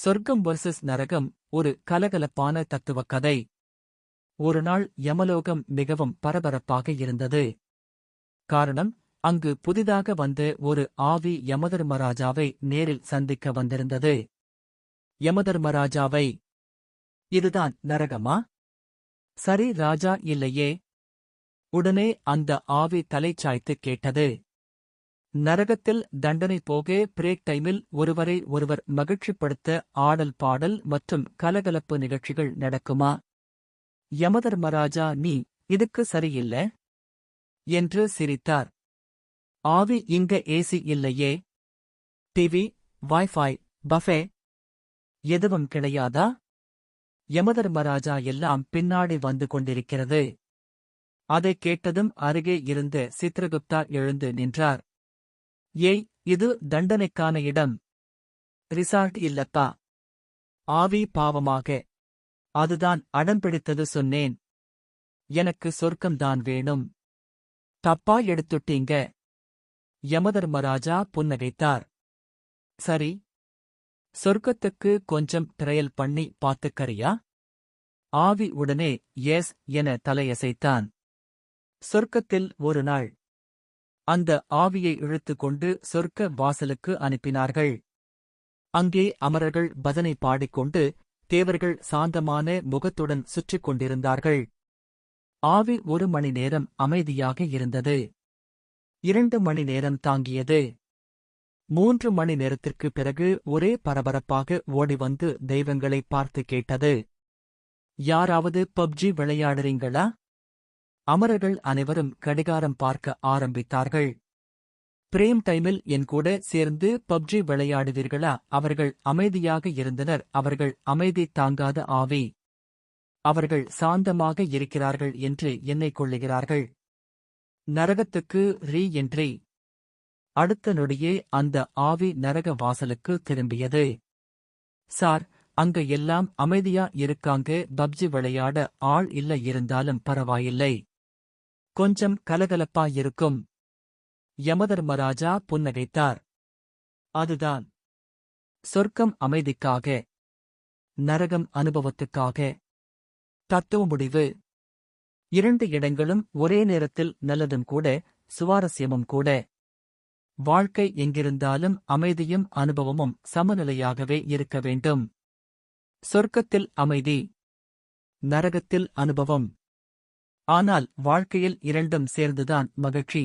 சொர்க்கம் வர்சஸ் நரகம் ஒரு கலகலப்பான தத்துவ கதை ஒரு நாள் யமலோகம் மிகவும் பரபரப்பாக இருந்தது. காரணம் அங்கு புதிதாக வந்த ஒரு ஆவி யமதர்மராஜாவை நேரில் சந்திக்க வந்திருந்தது. யமதர்மராஜாவை இதுதான் நரகமா? சரி ராஜா இல்லையே. உடனே அந்த ஆவி தலைச்சாய்த்து கேட்டது. நரகத்தில் தண்டனை போக பிரேக் டைமில் ஒருவரை ஒருவர் மகிழ்ச்சிப்படுத்த ஆடல் பாடல் மற்றும் கலகலப்பு நிகழ்ச்சிகள் நடக்குமா? யமதர்மராஜா நீ இதுக்கு சரியில்ல? என்று சிரித்தார். ஆவி இங்க ஏசி இல்லையே? டிவி வைஃபை பஃபே எதுவும் கிடையாதா? யமதர்மராஜா எல்லாம் பின்னாடி வந்து கொண்டிருக்கிறது. அதைக் கேட்டதும் அருகே இருந்த சித்ரகுப்தா எழுந்து நின்றார். ஏய் இது தண்டனைக்கான இடம். ரிசார்ட் இல்லப்பா ஆவி பாவமாக. அதுதான் அடம்பிடித்தது சொன்னேன். எனக்கு சொர்க்கம்தான் வேணும். தப்பா எடுத்துட்டீங்க. யமதர்மராஜா புன்னகைத்தார். சரி. சொர்க்கத்துக்கு கொஞ்சம் ட்ரையல் பண்ணி பாத்துக்கறியா ஆவி உடனே எஸ் என தலையசைத்தான். சொர்க்கத்தில் ஒரு நாள் அந்த ஆவியை இழுத்துக் கொண்டு சொர்க்க வாசலுக்கு அனுப்பினார்கள். அங்கே அமரர்கள் பஜனை பாடிக்கொண்டு தேவர்கள் சாந்தமான முகத்துடன் சுற்றிக் கொண்டிருந்தார்கள். ஆவி ஒரு மணி நேரம் அமைதியாக இருந்தது. இரண்டு மணி நேரம் தாங்கியது. மூன்று மணி நேரத்திற்கு பிறகு ஒரே பரபரப்பாக ஓடி வந்து தெய்வங்களை பார்த்து கேட்டது. யாராவது பப்ஜி விளையாடுறீங்களா? அமரர்கள் அனைவரும் கடிகாரம் பார்க்க ஆரம்பித்தார்கள். பிரேம் டைமில் என் கூட சேர்ந்து பப்ஜி விளையாடுவீர்களா? அவர்கள் அமைதியாக இருந்தனர். அவர்கள் அமைதி தாங்காத ஆவி. அவர்கள் சாந்தமாக இருக்கிறார்கள் என்று என்னை கொள்ளுகிறார்கள் நரகத்துக்கு ரீ என்றே அடுத்த நொடியே அந்த ஆவி நரக வாசலுக்கு திரும்பியது. சார் அங்க எல்லாம் அமைதியா இருக்காங்க. பப்ஜி விளையாட ஆள் இல்ல இருந்தாலும் பரவாயில்லை. கொஞ்சம் கலகலப்பா இருக்கும் யமதர்மராஜா புன்னகைத்தார். அதுதான். சொர்க்கம் அமைதிக்காக. நரகம் அனுபவத்துக்காக. தத்துவ முடிவு. இரண்டு இடங்களும் ஒரே நேரத்தில் நல்லதும் கூட சுவாரஸ்யமும் கூட. வாழ்க்கை எங்கிருந்தாலும் அமைதியும் அனுபவமும் சமநிலையாகவே இருக்க வேண்டும். சொர்க்கத்தில் அமைதி. நரகத்தில் அனுபவம். ஆனால் வாழ்க்கையில் இரண்டும் சேர்ந்துதான் மகிழ்ச்சி.